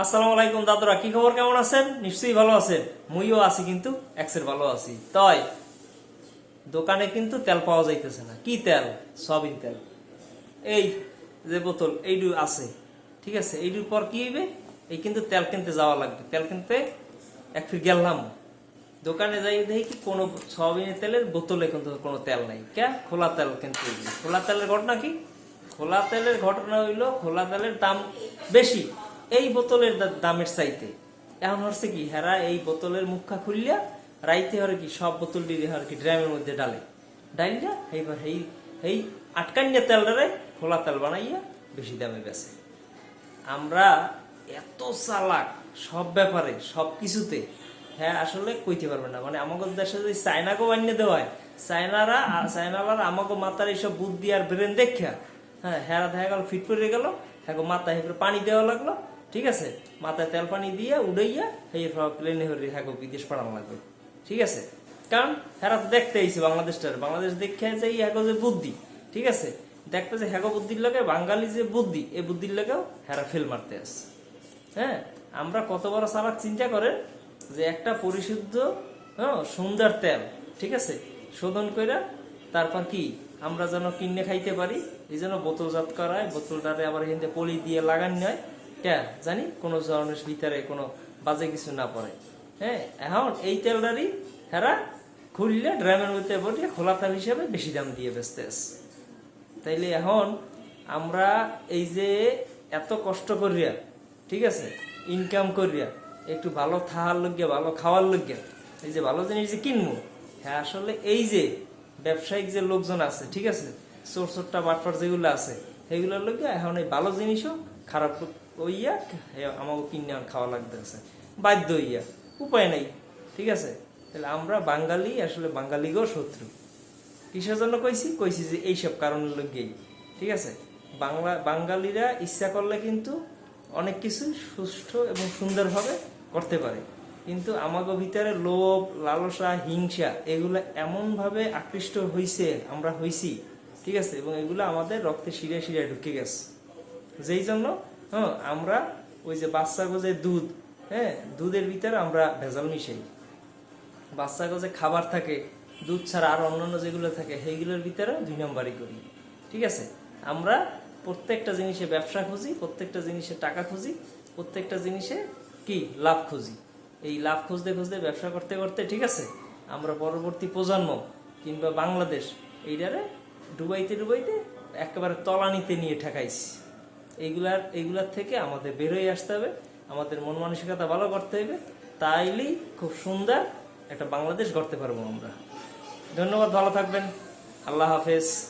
আসসালামু আলাইকুম দাদুরা, কি খবর? কেমন আছেন? নিশ্চয়ই ভালো আছেন। মুইও আছি কিন্তু এক্সের ভালো আছি। তাই, দোকানে কিন্তু তেল পাওয়া যাইতেছে না। কি তেল? সয়াবিন তেল। এই যে বোতল এইটু আছে। ঠিক আছে এইটুর পর কি হইবে? এই কিন্তু তেল কিনতে যাওয়া লাগবে। তেল কিনতে এক ফির গেলাম। দোকানে যাই দেখি কি কোনো সয়াবিনের তেলের বোতলে কিন্তু কোনো তেল নাই। কে খোলা তেল কিনতে খোলা তেলের ঘটনা কি? খোলা তেলের ঘটনা হইল, খোলা তেলের দাম বেশি। এই বোতলের দামের চাইতে। এখন হচ্ছে কি, হেরা এই বোতলের মুখা খুললিয়া রাইতে হরে কি সব বোতল দিয়ে হরে কি ড্রামের মধ্যে ডালে। ডাইলিয়া এইবার এই এই আটকান্যা তেলটারে খোলা তেল বানাইয়া বেশি দামে বেচে। আমরা এত চালাক সব ব্যাপারে, সব কিছুতে হ্যাঁ আসলে কইতে পারবে না। মানে আমাদের দেশে যদি চায়নাকে বানিয়ে দেওয়া হয়, চায়নারা আর চায়নারা আমাকে মাথার এইসব বুদ্ধি আর ব্রেন দেখা হ্যাঁ হেরা দেখা গেল, ফিট করে গেল হ্যাঁ মাথায় হেপরে পানি দেওয়া লাগল ঠিক আছে? মাথায় তেল পানি দিয়ে উড়াইয়া এই প্লেনে হ্যাঁ বিদেশ পাঠানো লাগবে। ঠিক আছে? কারণ হেরা তো দেখতে আইছে বাংলাদেশটার। বাংলাদেশ দেখে যে হ্যাগো যে বুদ্ধি, ঠিক আছে? দেখতে যে হ্যাগো বুদ্ধির লোকে বাঙালি যে বুদ্ধি এই বুদ্ধির লগেও হেরা ফেল মারতে আসছে। হ্যাঁ? আমরা কত বড় চালাক চিন্তা করেন যে একটা পরিশুদ্ধ হ্যাঁ সুন্দর তেল, ঠিক আছে? শোধন কইরা তারপর কি? আমরা যেন কিনে খাইতে পারি, এই জন্য বোতলজাত করায়, বোতলটারে আবার হিন্দে পলি দিয়ে লাগান হয় কে জানি? কোনো ধরনের ভিতরে কোনো বাজে কিছু না পড়ে। হ্যাঁ এখন এই তেলটারই হেরা খুললে ড্রামের মধ্যে বটিয়ে খোলা তেল হিসেবে বেশি দাম দিয়ে বেচতে তাইলে এখন আমরা এই যে এত কষ্ট করিয়া, ঠিক আছে ইনকাম করিয়া, একটু ভালো থাকার লজ্ঞা ভালো খাওয়ার লজ্ঞা এই যে ভালো জিনিস যে কিনবো হ্যাঁ আসলে এই যে ব্যবসায়িক যে লোকজন আছে, ঠিক আছে চোর চোরটা বাটপার যেগুলো আছে সেগুলোর লজ্ঞা এখন এই ভালো জিনিসও খারাপ হইয়া আমাকে কিনে খাওয়া লাগতেছে। বাধ্য হইয়া। উপায় নাই। ঠিক আছে? তাহলে আমরা বাঙালি, আসলে বাঙালিগো শত্রু। কিসের জন্য কইছি? কইছি যে এইসব কারণের লগেই ঠিক আছে? বাংলা বাঙালিরা ইচ্ছা করলে কিন্তু অনেক কিছু সুষ্ঠু এবং সুন্দরভাবে করতে পারে। কিন্তু আমাকে ভিতরে লোভ, লালসা, হিংসা, এগুলো এমনভাবে আকৃষ্ট হইছে, আমরা হইছি। ঠিক আছে? এবং এগুলো আমাদের রক্তে শিরে শিরে ঢুকে গেছে। যেই জন্য হ্যাঁ আমরা ওই যে বাচ্চা যে দুধ হ্যাঁ দুধের ভিতরে আমরা ভেজাল মিশাই। বাচ্চা যে খাবার থাকে, দুধ ছাড়া আর অন্যান্য যেগুলো থাকে, সেইগুলোর ভিতরে দুই নম্বরই করি, ঠিক আছে? আমরা প্রত্যেকটা জিনিসে ব্যবসা খুঁজি, প্রত্যেকটা জিনিসে টাকা খুঁজি, প্রত্যেকটা জিনিসে কি? লাভ খুঁজি। এই লাভ খুঁজতে খুঁজতে ব্যবসা করতে করতে, ঠিক আছে? আমরা পরবর্তী প্রজন্ম কিংবা বাংলাদেশ, এইটারে ডুবাইতে ডুবাইতে একেবারে তলানিতে নিয়ে ঠেকাইছি। এইগুলার এইগুলার থেকে আমাদের বেরোয় আসতে হবে। আমাদের মন মানসিকতা ভালো করতে হবে। তাইলেই খুব সুন্দর একটা বাংলাদেশ গড়তে পারব আমরা। ধন্যবাদ, ভালো থাকবেন। আল্লাহ হাফেজ।